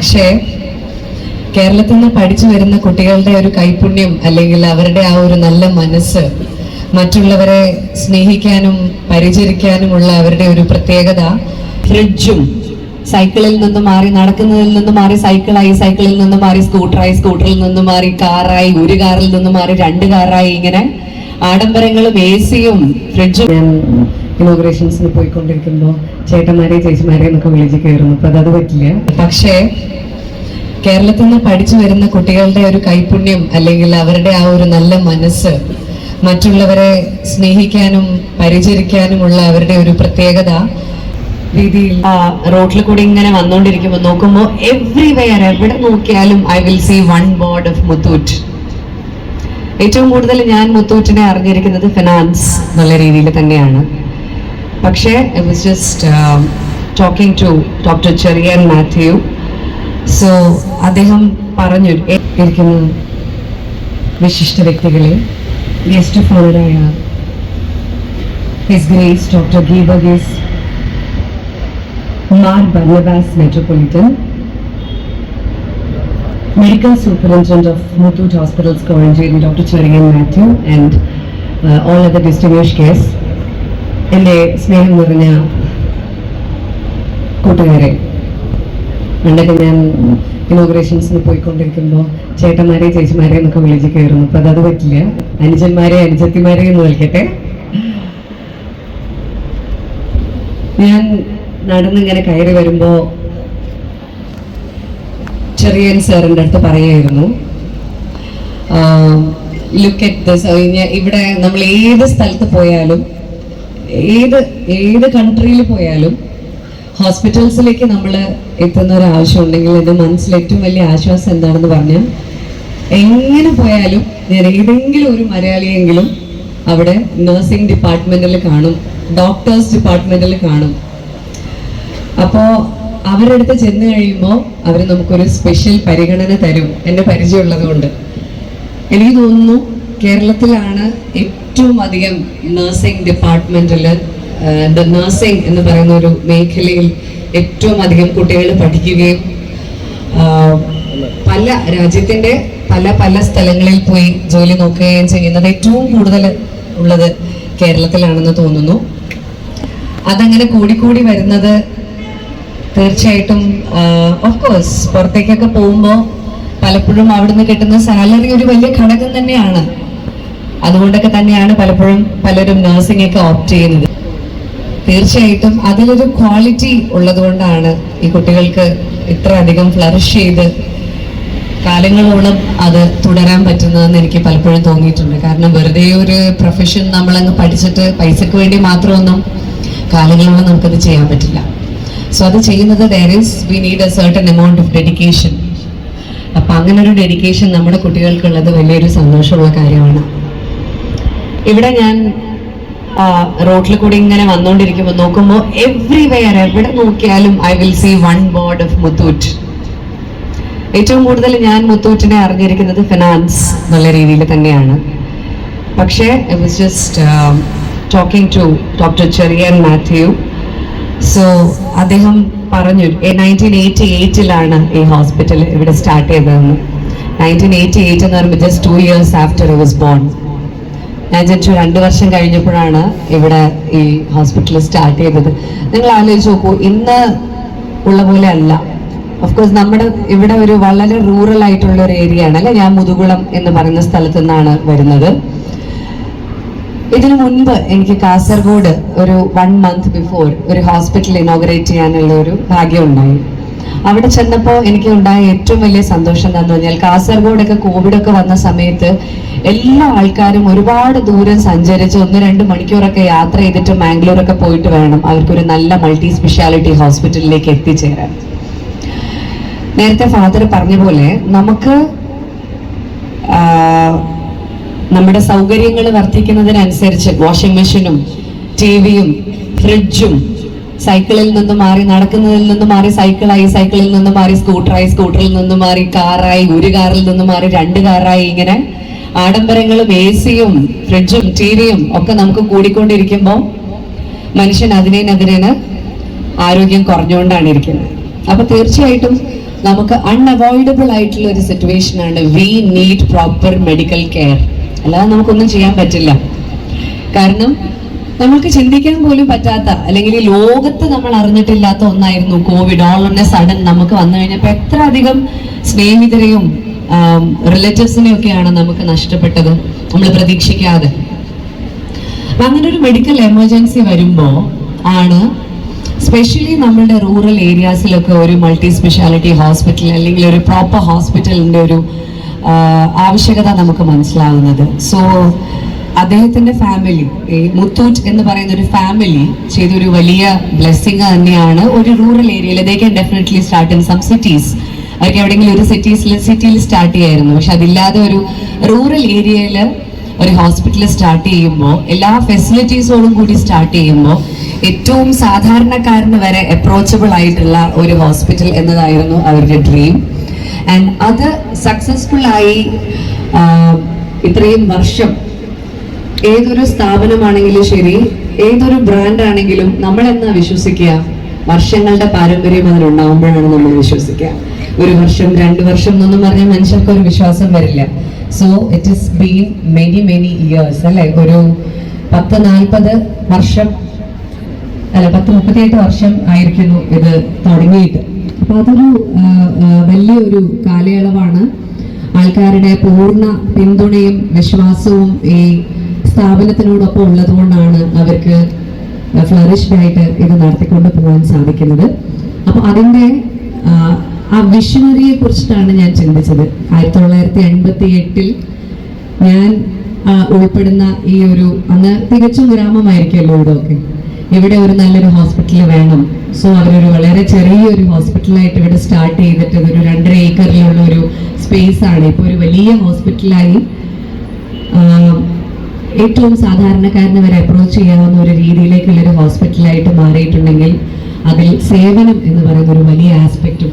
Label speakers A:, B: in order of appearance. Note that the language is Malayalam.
A: പക്ഷേ കേരളത്തിൽ നിന്ന് പഠിച്ചു വരുന്ന കുട്ടികളുടെ ഒരു കൈപുണ്യം അല്ലെങ്കിൽ അവരുടെ ആ ഒരു നല്ല മനസ്സ് മറ്റുള്ളവരെ സ്നേഹിക്കാനും പരിചരിക്കാനുമുള്ള അവരുടെ ഒരു പ്രത്യേകത. ഫ്രിഡ്ജും സൈക്കിളിൽ നിന്ന് മാറി നടക്കുന്നതിൽ നിന്ന് മാറി സൈക്കിളായി സൈക്കിളിൽ നിന്ന് മാറി സ്കൂട്ടറായി സ്കൂട്ടറിൽ നിന്ന് മാറി കാറായി ഒരു കാറിൽ നിന്ന് മാറി രണ്ട് കാറായി ഇങ്ങനെ ആഡംബരങ്ങളും എ സിയും ഫ്രിഡ്ജും. ഇനോഗ്രേഷൻസിന് പോയിക്കൊണ്ടിരിക്കുമ്പോൾ ചേട്ടന്മാരെ ചേച്ചിമാരെ എന്നൊക്കെ വിളിച്ച് കയറുന്നു. അപ്പം അതത് പറ്റില്ല. പക്ഷേ കേരളത്തിൽ നിന്ന് പഠിച്ചു വരുന്ന കുട്ടികളുടെ ഒരു കൈപുണ്യം അല്ലെങ്കിൽ അവരുടെ ആ ഒരു നല്ല മനസ്സ് മറ്റുള്ളവരെ സ്നേഹിക്കാനും പരിചരിക്കാനുമുള്ള അവരുടെ ഒരു പ്രത്യേകത രീതിയിൽ റോഡിൽ കൂടി ഇങ്ങനെ വന്നുകൊണ്ടിരിക്കുമ്പോൾ നോക്കുമ്പോൾ എവ്രിവെയർ എവിടെ നോക്കിയാലും I will see one board of Muthoot ഏറ്റവും കൂടുതൽ ഞാൻ മുത്തൂറ്റിനെ അറിഞ്ഞിരിക്കുന്നത് ഫിനാൻസ് എന്നുള്ള രീതിയിൽ തന്നെയാണ്. പക്ഷേ I was just talking to doctor Cherian Mathew so അദ്ദേഹം പറഞ്ഞു "എ- ഇരിക്കുന്ന വിശിഷ്ട വ്യക്തികളെ guest of ഓണറായ his grace doctor ഗീബഗീസ് Mar Barnabas metropolitan medical superintendent of Muthoot Hospitals, Koranjeri, Dr. Cherian Matthew, and uh, all other distinguished guests. എന്റെ സ്നേഹം നിറഞ്ഞ കൂട്ടുകാരെ പണ്ടൊക്കെ ഞാൻ ഇനോഗ്രേഷൻസിന് പോയിക്കൊണ്ടിരിക്കുമ്പോൾ ചേട്ടന്മാരെ ചേച്ചിമാരെ എന്നൊക്കെ വിളിച്ച് കയറുന്നു. അപ്പം അതത് പറ്റില്ല. അനുജന്മാരെ അനുജത്തിമാരെ എന്ന് വിളിക്കട്ടെ. ഞാൻ നടന്നിങ്ങനെ കയറി വരുമ്പോൾ ചെറിയൻ സാറിന്റെ അടുത്ത് പറയുമായിരുന്നു ലുക്ക് അറ്റ് ദിസ് ഇവിടെ നമ്മൾ ഏത് സ്ഥലത്ത് പോയാലും ഏത് ഏത് കൺട്രിയിൽ പോയാലും ഹോസ്പിറ്റൽസിലേക്ക് നമ്മൾ എത്തുന്ന ഒരു ആവശ്യം ഉണ്ടെങ്കിൽ എന്റെ മനസ്സിൽ ഏറ്റവും വലിയ ആശ്വാസം എന്താണെന്ന് പറഞ്ഞാൽ എങ്ങനെ പോയാലും ഞാൻ ഏതെങ്കിലും ഒരു മലയാളിയെങ്കിലും അവിടെ നഴ്സിംഗ് ഡിപ്പാർട്ട്മെന്റിൽ കാണും ഡോക്ടേഴ്സ് ഡിപ്പാർട്ട്മെന്റിൽ കാണും. അപ്പോൾ അവരുടെ അടുത്ത് ചെന്ന് കഴിയുമ്പോൾ അവർ നമുക്കൊരു സ്പെഷ്യൽ പരിഗണന തരും എന്റെ പരിചയമുള്ളത് കൊണ്ട് എനിക്ക് തോന്നുന്നു കേരളത്തിലാണ് ഏറ്റവും അധികം നഴ്സിംഗ് ഡിപ്പാർട്ട്മെന്റിൽ നഴ്സിംഗ് എന്ന് പറയുന്ന ഒരു മേഖലയിൽ ഏറ്റവും അധികം കുട്ടികൾ പഠിക്കുകയും പല രാജ്യത്തിന്റെ പല പല സ്ഥലങ്ങളിൽ പോയി ജോലി നോക്കുകയും ചെയ്യുന്നത് ഏറ്റവും കൂടുതൽ ഉള്ളത് കേരളത്തിലാണെന്ന് തോന്നുന്നു. അതങ്ങനെ കൂടിക്കൂടി വരുന്നത് തീർച്ചയായിട്ടും ഓഫ് കോഴ്സ് പുറത്തേക്കൊക്കെ പോകുമ്പോൾ പലപ്പോഴും അവിടുന്ന് കിട്ടുന്ന സാലറി ഒരു വലിയ ഘടകം തന്നെയാണ്. അതുകൊണ്ടൊക്കെ തന്നെയാണ് പലപ്പോഴും പലരും നഴ്സിംഗ് ഒക്കെ ഓപ്റ്റ് ചെയ്യുന്നത്. തീർച്ചയായിട്ടും അതിലൊരു ക്വാളിറ്റി ഉള്ളതുകൊണ്ടാണ് ഈ കുട്ടികൾക്ക് ഇത്ര അധികം ഫ്ലറിഷ് ചെയ്ത് കാലങ്ങളോളം അത് തുടരാൻ പറ്റുന്നതെന്ന് എനിക്ക് പലപ്പോഴും തോന്നിയിട്ടുണ്ട്. കാരണം വെറുതെ ഒരു പ്രൊഫഷൻ നമ്മളങ്ങ് പഠിച്ചിട്ട് പൈസക്ക് വേണ്ടി മാത്രമൊന്നും കാലങ്ങളോളം നമുക്കത് ചെയ്യാൻ പറ്റില്ല. സോ അത് ചെയ്യുന്നത് there is we need a certain amount of dedication അപ്പം അങ്ങനെ ഒരു ഡെഡിക്കേഷൻ നമ്മുടെ കുട്ടികൾക്കുള്ളത് വലിയൊരു സന്തോഷമുള്ള കാര്യമാണ്. ഇവിടെ ഞാൻ റോഡിൽ കൂടി ഇങ്ങനെ വന്നുകൊണ്ടിരിക്കുമ്പോൾ നോക്കുമ്പോൾ എവ്രിവെയർ എവിടെ നോക്കിയാലും I will see one board of Muthoot ഏറ്റവും കൂടുതൽ ഞാൻ മുത്തൂറ്റിനെ അറിഞ്ഞിരിക്കുന്നത് ഫിനാൻസ് എന്നുള്ള രീതിയിൽ തന്നെയാണ്. പക്ഷേ I was just talking to doctor Cherian Mathew so അദ്ദേഹം പറഞ്ഞു നയന്റീൻ എയ്റ്റി എയ്റ്റിലാണ് ഈ ഹോസ്പിറ്റൽ ഇവിടെ സ്റ്റാർട്ട് ചെയ്തതെന്ന്. നയന്റീൻ എയ്റ്റി എയ്റ്റ് എന്ന് പറയുമ്പോൾ just two years after I was born ഞാൻ ജനിച്ചു രണ്ട് വർഷം കഴിഞ്ഞപ്പോഴാണ് ഇവിടെ ഈ ഹോസ്പിറ്റൽ സ്റ്റാർട്ട് ചെയ്തത്. നിങ്ങൾ ആലോചിച്ച് നോക്കൂ ഇന്ന് ഉള്ള പോലെ അല്ല. ഓഫ് കോഴ്സ് നമ്മുടെ ഇവിടെ ഒരു വളരെ റൂറൽ ആയിട്ടുള്ള ഒരു ഏരിയ ആണ്. അല്ലെ? ഞാൻ മുതുകുളം എന്ന് പറയുന്ന സ്ഥലത്തു നിന്നാണ് വരുന്നത്. ഇതിനു മുൻപ് എനിക്ക് കാസർഗോഡ് ഒരു വൺ മന്ത് ബിഫോർ ഒരു ഹോസ്പിറ്റൽ ഇനോഗ്രേറ്റ് ചെയ്യാനുള്ള ഒരു ഭാഗ്യം ഉണ്ടായി. അവിടെ ചെന്നപ്പോൾ എനിക്ക് ഉണ്ടായ ഏറ്റവും വലിയ സന്തോഷം എന്താണെന്ന് പറഞ്ഞാൽ കാസർഗോഡൊക്കെ കോവിഡൊക്കെ വന്ന സമയത്ത് എല്ലാ ആൾക്കാരും ഒരുപാട് ദൂരം സഞ്ചരിച്ച് ഒന്ന് രണ്ട് മണിക്കൂറൊക്കെ യാത്ര ചെയ്തിട്ട് മാംഗ്ലൂരൊക്കെ പോയിട്ട് വേണം അവർക്കൊരു നല്ല മൾട്ടി സ്പെഷ്യാലിറ്റി ഹോസ്പിറ്റലിലേക്ക് എത്തിച്ചേരാൻ. നേരത്തെ ഫാദർ പറഞ്ഞ പോലെ നമുക്ക് നമ്മുടെ സൗകര്യങ്ങൾ വർദ്ധിക്കുന്നതിനനുസരിച്ച് വാഷിംഗ് മെഷീനും ടി വിയും ഫ്രിഡ്ജും സൈക്കിളിൽ നിന്ന് മാറി നടക്കുന്നതിൽ നിന്ന് മാറി സൈക്കിളായി സൈക്കിളിൽ നിന്ന് മാറി സ്കൂട്ടറായി സ്കൂട്ടറിൽ നിന്ന് മാറി കാറായി ഒരു കാറിൽ നിന്ന് മാറി രണ്ട് കാറായി ഇങ്ങനെ ആഡംബരങ്ങളും എ സിയും ഫ്രിഡ്ജും ടിവിയും ഒക്കെ നമുക്ക് കൂടിക്കൊണ്ടിരിക്കുമ്പോൾ മനുഷ്യൻ അതിനേനതിരേന് ആരോഗ്യം കുറഞ്ഞുകൊണ്ടാണ് ഇരിക്കുന്നത്. അപ്പൊ തീർച്ചയായിട്ടും നമുക്ക് അൺഅവോയ്ഡബിൾ ആയിട്ടുള്ള ഒരു സിറ്റുവേഷൻ ആണ് we need proper medical care അല്ലാതെ നമുക്കൊന്നും ചെയ്യാൻ പറ്റില്ല. കാരണം നമുക്ക് ചിന്തിക്കാൻ പോലും പറ്റാത്ത അല്ലെങ്കിൽ ഈ ലോകത്ത് നമ്മൾ അറിഞ്ഞിട്ടില്ലാത്ത ഒന്നായിരുന്നു Covid all on a sudden നമുക്ക് വന്നു കഴിഞ്ഞപ്പോൾ എത്ര അധികം സ്നേഹിതരെയും റിലേറ്റീവ്സിനെയും ഒക്കെയാണ് നമുക്ക് നഷ്ടപ്പെട്ടത് നമ്മൾ പ്രതീക്ഷിക്കാതെ. അങ്ങനെ ഒരു മെഡിക്കൽ എമർജൻസി വരുമ്പോൾ ആണ് സ്പെഷ്യലി നമ്മുടെ റൂറൽ ഏരിയാസിലൊക്കെ ഒരു മൾട്ടി സ്പെഷ്യാലിറ്റി ഹോസ്പിറ്റൽ അല്ലെങ്കിൽ ഒരു പ്രോപ്പർ ഹോസ്പിറ്റലിന്റെ ഒരു ആവശ്യകത നമുക്ക് മനസ്സിലാവുന്നത്. സോ അദ്ദേഹത്തിന്റെ ഫാമിലി മുത്തൂറ്റ് എന്ന് പറയുന്ന ഒരു ഫാമിലി ചെയ്തൊരു വലിയ ബ്ലെസ്സിങ് തന്നെയാണ് ഒരു റൂറൽ ഏരിയയിൽ they definitely start in some cities അവർക്ക് എവിടെയെങ്കിലും ഒരു സിറ്റീസിൽ സിറ്റിയിൽ സ്റ്റാർട്ട് ചെയ്യായിരുന്നു. പക്ഷെ അതില്ലാതെ ഒരു റൂറൽ ഏരിയയിൽ ഒരു ഹോസ്പിറ്റൽ സ്റ്റാർട്ട് ചെയ്യുമ്പോൾ എല്ലാ ഫെസിലിറ്റീസോടും കൂടി സ്റ്റാർട്ട് ചെയ്യുമ്പോൾ ഏറ്റവും സാധാരണക്കാരന് വരെ അപ്രോച്ചബിൾ ആയിട്ടുള്ള ഒരു ഹോസ്പിറ്റൽ എന്നതായിരുന്നു അവരുടെ ഡ്രീം ആൻഡ് അത് സക്സസ്ഫുൾ ആയി ഇത്രയും വർഷം ഏതൊരു സ്ഥാപനമാണെങ്കിലും ശരി ഏതൊരു ബ്രാൻഡ് ആണെങ്കിലും നമ്മൾ എന്നാ വിശ്വസിക്കുക? വർഷങ്ങളുടെ പാരമ്പര്യം അതിലുണ്ടാവുമ്പോഴാണ് നമ്മൾ വിശ്വസിക്കുക. ഒരു വർഷം രണ്ട് വർഷം എന്നൊന്നും പറഞ്ഞാൽ മനുഷ്യർക്ക് ഒരു വിശ്വാസം വരില്ല. So it is been many many years അല്ലെ? ഒരു പത്ത് നാൽപ്പത് വർഷം അല്ല പത്ത് മുപ്പത്തിയെട്ട് വർഷം ആയിരിക്കുന്നു ഇത് തുടങ്ങിയിട്ട്. അപ്പൊ അതൊരു വലിയൊരു കാലയളവാണ്. ആൾക്കാരുടെ പൂർണ പിന്തുണയും വിശ്വാസവും ഈ സ്ഥാപനത്തിനോടൊപ്പം ഉള്ളതുകൊണ്ടാണ് അവർക്ക് ഫ്ലറിഷ്ഡ് ആയിട്ട് ഇത് നടത്തിക്കൊണ്ട് പോകാൻ സാധിക്കുന്നത്. അപ്പൊ അതിന്റെ ആ, വിഷണറിയെ കുറിച്ചിട്ടാണ് ഞാൻ ചിന്തിച്ചത്. ആയിരത്തി തൊള്ളായിരത്തി എൺപത്തി എട്ടിൽ ഞാൻ ഉൾപ്പെടുന്ന ഈ ഒരു അന്ന് തികച്ചും ഗ്രാമമായിരിക്കുമല്ലോ ഇവിടെ ഒക്കെ ഇവിടെ ഒരു നല്ലൊരു ഹോസ്പിറ്റൽ വേണം. സോ അവരൊരു വളരെ ചെറിയൊരു ഹോസ്പിറ്റലായിട്ട് ഇവിടെ സ്റ്റാർട്ട് ചെയ്തിട്ട് ഒരു രണ്ടര ഏക്കറിലുള്ള ഒരു സ്പേസ് ആണ്. ഇപ്പോൾ ഒരു വലിയ ഹോസ്പിറ്റലായി ഏറ്റവും സാധാരണക്കാരന് വരെ അപ്രോച്ച് ചെയ്യാവുന്ന ഒരു രീതിയിലേക്കുള്ളൊരു ഹോസ്പിറ്റലായിട്ട് മാറിയിട്ടുണ്ടെങ്കിൽ അതിൽ സേവനം എന്ന് പറയുന്ന ഒരു വലിയ ആസ്പെക്റ്റും